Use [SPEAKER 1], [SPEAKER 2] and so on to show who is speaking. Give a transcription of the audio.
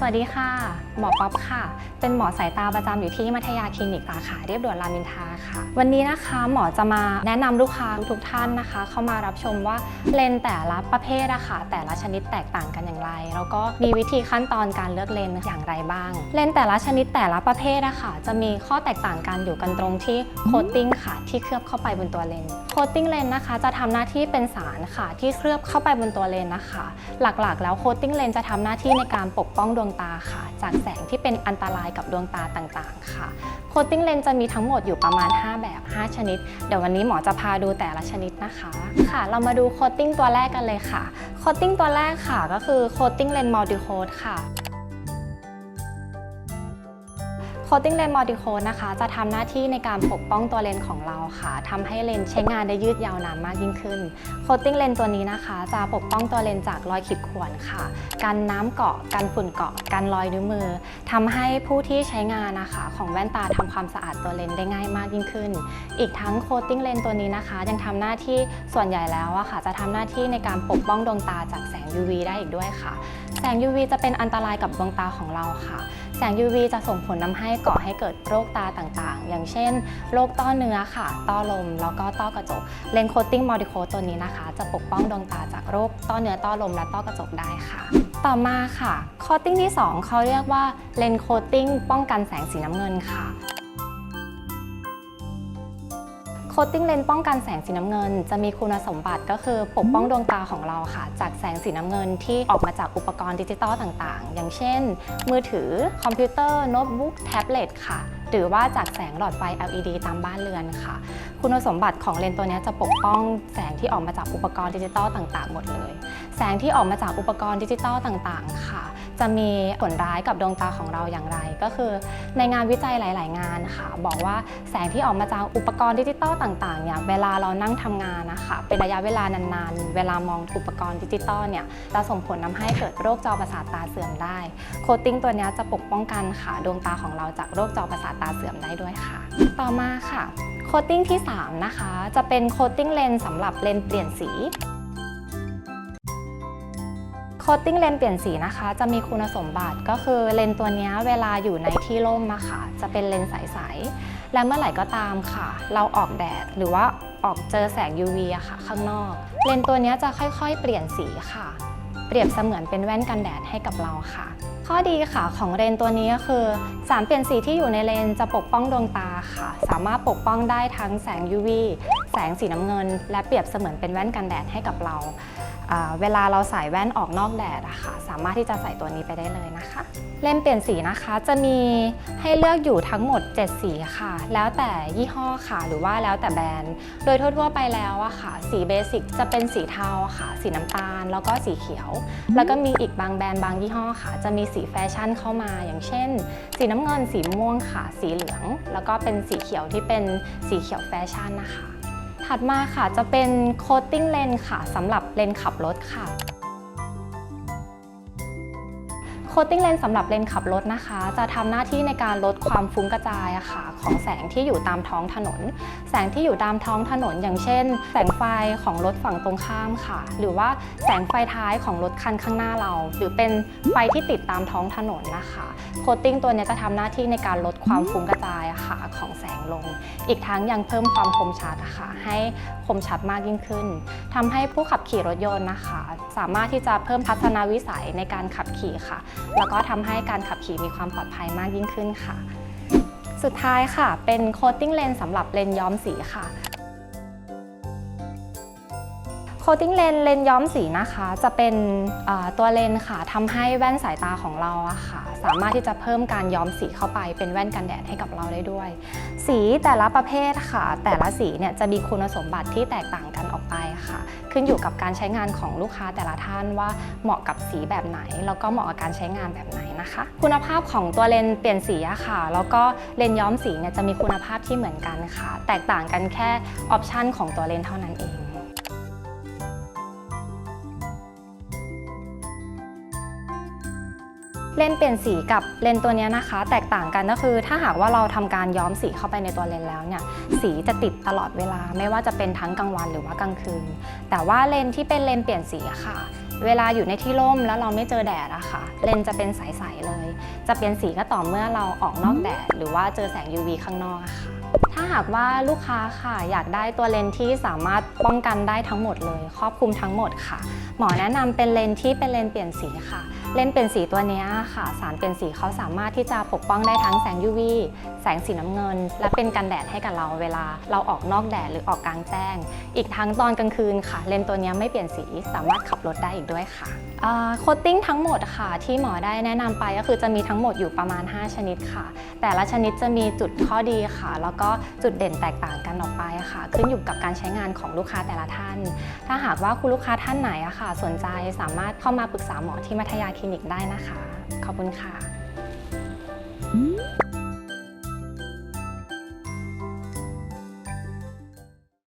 [SPEAKER 1] สวัสดีค่ะ หมอป๊อปค่ะ เป็นหมอสายตาประจำอยู่ที่มัธยาคลินิกสาขาเรียบด่วนรามอินทราค่ะ วันนี้นะคะหมอจะมาแนะนำลูกค้าทุกท่านนะคะ เข้ามารับชมว่าเลนแต่ละประเภทอะค่ะแต่ละชนิดแตกต่างกันอย่างไร แล้วก็มีวิธีขั้นตอนการเลือกเลนอย่างไรบ้าง เลนแต่ละชนิดแต่ละประเภทอะค่ะจะมีข้อแตกต่างกันอยู่กันตรงที่โคตติ้งค่ะ ที่เคลือบเข้าไปบนตัวเลนโคตติ้งเลนนะคะ จะทำหน้าที่เป็นสารค่ะ ที่เคลือบเข้าไปบนตัวเลนนะคะ หลักๆ แล้วโคตติ้งเลนจะทำหน้าที่ในการปกป้องดวงตาค่ะ จากแสงที่เป็นอันตรายกับดวงตาต่างๆ ค่ะโคตติ้งเลนจะมีทั้งหมดอยู่ประมาณ 5 แบบ 5 ชนิด เดี๋ยววันนี้หมอจะพาดูแต่ละชนิดนะคะค่ะ เรามาดูโคตติ้งตัวแรกกันเลยค่ะโคตติ้งตัวแรกค่ะก็คือโคตติ้งเลนมัลติโคดค่ะ โคตติ้งเลนส์มัลติโคดนะคะจะทำหน้าที่ในการปกป้องตัวเลนส์ของเราค่ะทำให้เลนส์ใช้งานได้ยืดยาวนานมากยิ่งขึ้นโคตติ้งเลนส์ตัวนี้นะคะ จะปกป้องตัวเลนส์จากรอยขีดข่วนค่ะ กันน้ำเกาะ กันฝุ่นเกาะ กันรอยนิ้วมือทำให้ผู้ที่ใช้งานนะคะ ของแว่นตาทำความสะอาดตัวเลนส์ได้ง่ายมากยิ่งขึ้น อีกทั้งโคตติ้งเลนส์ตัวนี้นะคะ ยังทำหน้าที่ส่วนใหญ่แล้วอะค่ะ จะทำหน้าที่ในการปกป้องดวงตาจากแสง UV ได้อีกด้วยค่ะ แสง UV จะเป็นอันตรายกับดวงตาของเราค่ะ แสง UV จะส่งผลทำให้ก่อให้เกิดโรคตาต่างๆ อย่างเช่น โรคต้อเนื้อค่ะ ต้อลม แล้วก็ต้อกระจก เลนโคตติ้งมอดิโคตัวนี้นะคะ จะปกป้องดวงตาจากโรคต้อเนื้อต้อลมและต้อกระจกได้ค่ะ ต่อมาค่ะโคตติ้งที่ 2 เขาเรียกว่าเลนโคตติ้งป้องกันแสงสีน้ำเงินค่ะ ตติ้งเลนส์ป้องกันแสงสีน้ำเงิน จะมีคุณสมบัติก็คือปกป้องดวงตาของเราค่ะ จากแสงสีน้ำเงินที่ออกมาจากอุปกรณ์ดิจิตอลต่างๆ อย่างเช่น มือถือ คอมพิวเตอร์ โน้ตบุ๊ก แท็บเล็ตค่ะ หรือว่าจากแสงหลอดไฟ LED ตามบ้านเรือนค่ะ คุณสมบัติของเลนส์ตัวนี้จะปกป้องแสงที่ออกมาจากอุปกรณ์ดิจิตอลต่างๆ หมดเลย แสงที่ออกมาจากอุปกรณ์ดิจิตอลต่างๆ ค่ะ จะมีผลร้ายกับดวงตาของเราอย่างไร ก็คือในงานวิจัยหลาย ๆ งานค่ะ บอกว่าแสงที่ออกมาจากอุปกรณ์ดิจิตอลต่าง ๆ เนี่ยเวลาเรานั่งทำงานนะคะเป็นระยะเวลานาน ๆ เวลามองอุปกรณ์ดิจิตอลเนี่ยจะส่งผลทำให้เกิดโรคจอประสาทตาเสื่อมได้ โคตติ้งตัวนี้จะปกป้องกันค่ะดวงตาของเราจากโรคจอประสาทตาเสื่อมได้ด้วยค่ะ ต่อมาค่ะโคตติ้งที่ 3 นะคะ จะเป็นโคตติ้งเลนส์สำหรับเลนส์เปลี่ยนสี ตติ้งเลนส์เปลี่ยนสีนะคะ จะมีคุณสมบัติก็คือเลนส์ตัวนี้เวลาอยู่ในที่ร่มอะค่ะจะเป็นเลนส์ใสๆและเมื่อไหร่ก็ตามค่ะ เราออกแดดหรือว่าออกเจอแสง UV อะค่ะ ข้างนอก เลนส์ตัวนี้จะค่อยๆ เปลี่ยนสีค่ะ เปรียบเสมือนเป็นแว่นกันแดดให้กับเราค่ะ ข้อดีค่ะของเลนส์ตัวนี้ก็คือสารเปลี่ยนสีที่อยู่ในเลนส์จะปกป้องดวงตาค่ะ สามารถปกป้องได้ทั้งแสง UV สงสีน้ำเงิน และเปรียบเสมือนเป็นแว่นกันแดดให้กับเรา เวลาเราใส่แว่นออกนอกแดดอะค่ะ สามารถที่จะใส่ตัวนี้ไปได้เลยนะคะ เลนส์เปลี่ยนสีนะคะจะมีให้เลือกอยู่ทั้งหมด 7 สีค่ะ แล้วแต่ยี่ห้อค่ะหรือว่าแล้วแต่แบรนด์ โดยทั่วๆไปแล้วอะค่ะ สีเบสิกจะเป็นสีเทาค่ะ สีน้ำตาล แล้วก็สีเขียว แล้วก็มีอีกบางแบรนด์บางยี่ห้อค่ะ จะมีสีแฟชั่นเข้ามาอย่างเช่น สีน้ำเงินสีม่วงค่ะ สีเหลือง แล้วก็เป็นสีเขียวที่เป็นสีเขียวแฟชั่นนะคะ ถัดมาค่ะจะเป็นโคตติ้งเลนค่ะสำหรับเลนขับรถค่ะ โคตติ้งเลนสำหรับเลนขับรถนะคะ จะทำหน้าที่ในการลดความฟุ้งกระจายอะค่ะของแสงที่อยู่ตามท้องถนน แสงที่อยู่ตามท้องถนน อย่างเช่น แสงไฟของรถฝั่งตรงข้ามค่ะ หรือว่าแสงไฟท้ายของรถคันข้างหน้าเรา หรือเป็นไฟที่ติดตามท้องถนนนะคะโคตติ้งตัวนี้จะทำหน้าที่ในการลดความฟุ้งกระจายอะค่ะของแสงลง อีกทั้งยังเพิ่มความคมชัดอะค่ะให้คมชัดมากยิ่งขึ้นทำให้ผู้ขับขี่รถยนต์นะคะ สามารถที่จะเพิ่มทัศนวิสัยในการขับขี่ค่ะแล้วก็ทำให้การขับขี่มีความปลอดภัยมากยิ่งขึ้นค่ะ สุดท้ายค่ะ เป็นโคตติ้งเลนสำหรับเลนย้อมสีค่ะ โคตติ้งเลนเลนย้อมสีนะคะ จะเป็นตัวเลนค่ะทำให้แว่นสายตาของเราอะค่ะ สามารถที่จะเพิ่มการย้อมสีเข้าไปเป็นแว่นกันแดดให้กับเราได้ด้วย สีแต่ละประเภทค่ะ แต่ละสีเนี่ยจะมีคุณสมบัติที่แตกต่างกันออกไปค่ะ ขึ้นอยู่กับการใช้งานของลูกค้าแต่ละท่านว่าเหมาะกับสีแบบไหน แล้วก็เหมาะกับการใช้งานแบบไหนนะคะ คุณภาพของตัวเลนเปลี่ยนสีอะค่ะ แล้วก็เลนย้อมสีเนี่ยจะมีคุณภาพที่เหมือนกันค่ะ แตกต่างกันแค่ออปชันของตัวเลนเท่านั้นเอง เลนเปลี่ยนสีกับเลนตัวนี้นะคะ แตกต่างกันก็คือ ถ้าหากว่าเราทำการย้อมสีเข้าไปในตัวเลนแล้วเนี่ยสีจะติดตลอดเวลา ไม่ว่าจะเป็นทั้งกลางวันหรือว่ากลางคืน แต่ว่าเลนที่เป็นเลนเปลี่ยนสีะค่ะ เวลาอยู่ในที่ร่มแล้วเราไม่เจอแดดอะค่ะ เลนจะเป็นใสๆเลย จะเปลี่ยนสีก็ต่อเมื่อเราออกนอกแดด หรือว่าเจอแสง UV ข้างนอกอะค่ะ ถ้าหากว่าลูกค้าค่ะ อยากได้ตัวเลนส์ที่สามารถป้องกันได้ทั้งหมดเลย ครอบคลุมทั้งหมดค่ะ หมอแนะนำเป็นเลนส์ที่เป็นเลนส์เปลี่ยนสีค่ะ เลนส์เปลี่ยนสีตัวเนี้ยค่ะ สารเปลี่ยนสีเขาสามารถที่จะปกป้องได้ทั้งแสง UV แสงสีน้ำเงิน และเป็นกันแดดให้กับเราเวลา เราออกนอกแดดหรือออกกลางแจ้ง อีกทั้งตอนกลางคืนค่ะ เลนส์ตัวเนี้ยไม่เปลี่ยนสีสามารถขับรถได้อีกด้วยค่ะโคตติ้งทั้งหมดค่ะที่หมอได้แนะนำไปก็คือจะมีทั้งหมดอยู่ประมาณ 5 ชนิดค่ะ แต่ละชนิดจะมีจุดข้อดีค่ะแล้วก็จุดเด่นแตกต่างกันออกไปค่ะ ขึ้นอยู่กับการใช้งานของลูกค้าแต่ละท่าน ถ้าหากว่าคุณลูกค้าท่านไหนอะค่ะ สนใจสามารถเข้ามาปรึกษาหมอที่มัธยาคลินิกได้นะคะ ขอบคุณค่ะ